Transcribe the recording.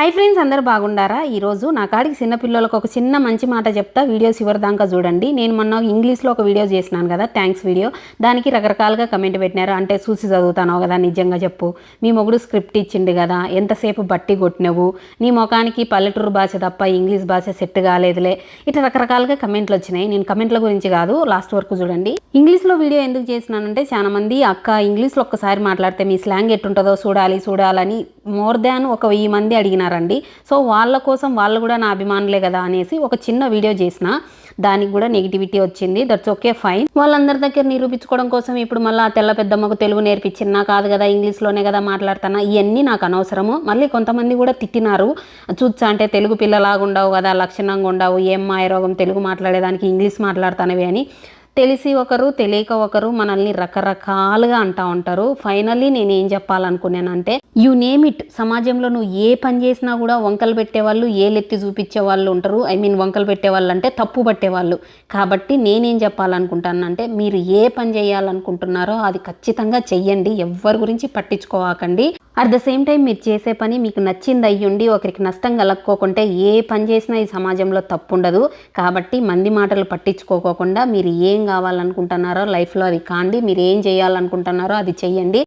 Hi friends అందరు బాగుండారా? ఈరోజు నా కాడికి చిన్నపిల్లలకు ఒక చిన్న మంచి మాట చెప్తా. వీడియోస్ చివరి దాకా చూడండి. నేను మొన్న ఇంగ్లీష్లో ఒక వీడియో చేసినాను కదా థ్యాంక్స్ వీడియో దానికి రకరకాలుగా కమెంట్ పెట్టినారు. అంటే చూసి చదువుతాను కదా నిజంగా చెప్పు. మీ మొగుడు స్క్రిప్ట్ ఇచ్చిండు కదా ఎంతసేపు బట్టి కొట్టినవు? నీ ముఖానికి పల్లెటూరు భాష తప్ప ఇంగ్లీష్ భాష సెట్ కాలేదులే. ఇట్లా రకరకాలుగా కమెంట్లు వచ్చినాయి. నేను కమెంట్ల గురించి కాదు లాస్ట్ వరకు చూడండి. ఇంగ్లీష్లో వీడియో ఎందుకు చేసినానంటే చాలా మంది అక్క ఇంగ్లీష్లో ఒక్కసారి మాట్లాడితే మీ స్లాంగ్ ఎట్టుంటుందో చూడాలి చూడాలని మోర్ దాన్ ఒక వెయ్యి మంది అడిగినారండి. సో వాళ్ళ కోసం వాళ్ళు కూడా నా అభిమానులే కదా అనేసి ఒక చిన్న వీడియో చేసిన దానికి కూడా నెగిటివిటీ వచ్చింది. దట్స్ ఓకే ఫైన్ వాళ్ళందరి దగ్గర నిరూపించుకోవడం కోసం ఇప్పుడు మళ్ళీ ఆ తెల్ల పెద్దమ్మకు తెలుగు నేర్పించినా కాదు కదా ఇంగ్లీష్లోనే కదా మాట్లాడుతున్నా ఇవన్నీ నాకు అనవసరము. మళ్ళీ కొంతమంది కూడా తిట్టినారు. చూచా అంటే తెలుగు పిల్లలాగా ఉండవు కదా లక్షణంగా ఉండవు. ఏం మాయ రోగం తెలుగు మాట్లాడేదానికి ఇంగ్లీష్ మాట్లాడుతానవి అని. తెలిసి ఒకరు తెలియక ఒకరు మనల్ని రకరకాలుగా అంటా ఉంటారు. ఫైనల్లీ నేను ఏం చెప్పాలనుకున్నానంటే యు నేమ్ ఇట్ సమాజంలో నువ్వు ఏ పని చేసినా కూడా వంకలు పెట్టేవాళ్ళు ఏలెత్తి చూపించే వాళ్ళు ఉంటారు. ఐ మీన్ వంకలు పెట్టేవాళ్ళు అంటే తప్పు పట్టేవాళ్ళు. కాబట్టి నేనేం చెప్పాలనుకుంటానంటే మీరు ఏ పని చేయాలనుకుంటున్నారో అది ఖచ్చితంగా చెయ్యండి. ఎవ్వరి గురించి పట్టించుకోవాకండి. అట్ ద సేమ్ టైం మీరు చేసే పని మీకు నచ్చింది అయ్యుండి ఒకరికి నష్టం కలక్కోకుంటే ఏ పని చేసినా ఈ సమాజంలో తప్పు ఉండదు కాబట్టి మంది మాటలు పట్టించుకోకుండా మీరు ఏం కావాలనుకుంటున్నారో లైఫ్లో అది కాండి మీరు ఏం చేయాలనుకుంటున్నారో అది చెయ్యండి.